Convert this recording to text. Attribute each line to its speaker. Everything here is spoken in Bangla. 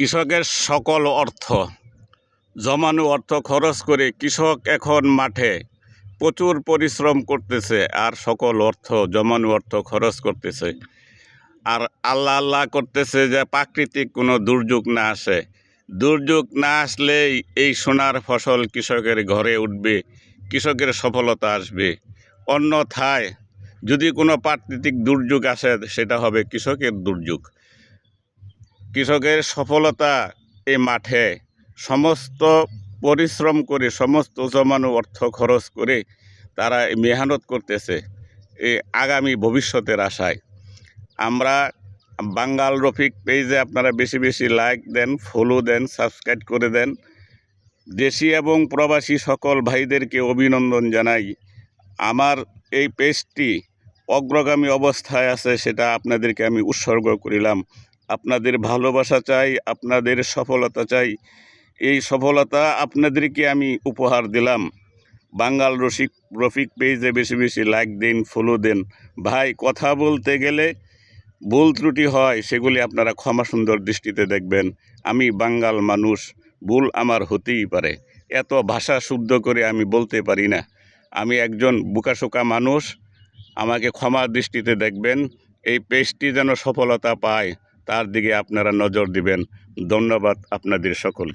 Speaker 1: কৃষকের সকল অর্থ। জমানো অর্থ খরচ করে কৃষক এখন মাঠে প্রচুর পরিশ্রম করতেছে আর সকল অর্থ, জমানো অর্থ খরচ করতেছে। আর আল্লাহ আল্লাহ করতেছে যে প্রাকৃতিক কোনো দুর্যোগ না আসে। দুর্যোগ না আসলেই এই সোনার ফসল কৃষকের ঘরে উঠবে, কৃষকের সফলতা আসবে। অন্যথায় যদি কোনো প্রাকৃতিক দুর্যোগ আসে, সেটা হবে কৃষকের দুর্যোগ। কৃষকের সফলতা এই মাঠে সমস্ত পরিশ্রম করে, সমস্ত জমানো অর্থ খরচ করে তারা মেহনত করতেছে এই আগামী ভবিষ্যতের আশায়। আমরা বাঙ্গাল রফিক পেজে আপনারা বেশি বেশি লাইক দেন ফলো দেন সাবস্ক্রাইব করে দেন। দেশি এবং প্রবাসী সকল ভাইদেরকে অভিনন্দন জানাই। আমার এই পেজটি অগ্রগামী অবস্থায় আছে, সেটা আপনাদেরকে আমি উৎসর্গ করিলাম। আপনাদের ভালোবাসা চাই, আপনাদের সফলতা চাই। এই সফলতা আপনাদেরকে আমি উপহার দিলাম। বাঙ্গাল রসিক, রফিক পেজে বেশি বেশি লাইক দিন ফলো দেন। ভাই, কথা বলতে গেলে ভুল ত্রুটি হয়, সেগুলি আপনারা ক্ষমা সুন্দর দৃষ্টিতে দেখবেন। আমি বাঙ্গাল মানুষ, ভুল আমার হতেই পারে। এত ভাষা শুদ্ধ করে আমি বলতে পারি না। আমি একজন বুকাশোকা মানুষ, আমাকে ক্ষমা দৃষ্টিতে দেখবেন। এই পেজটি যেন সফলতা পায়। তার দিকে আপনারা নজর দিবেন। ধন্যবাদ আপনাদের সকল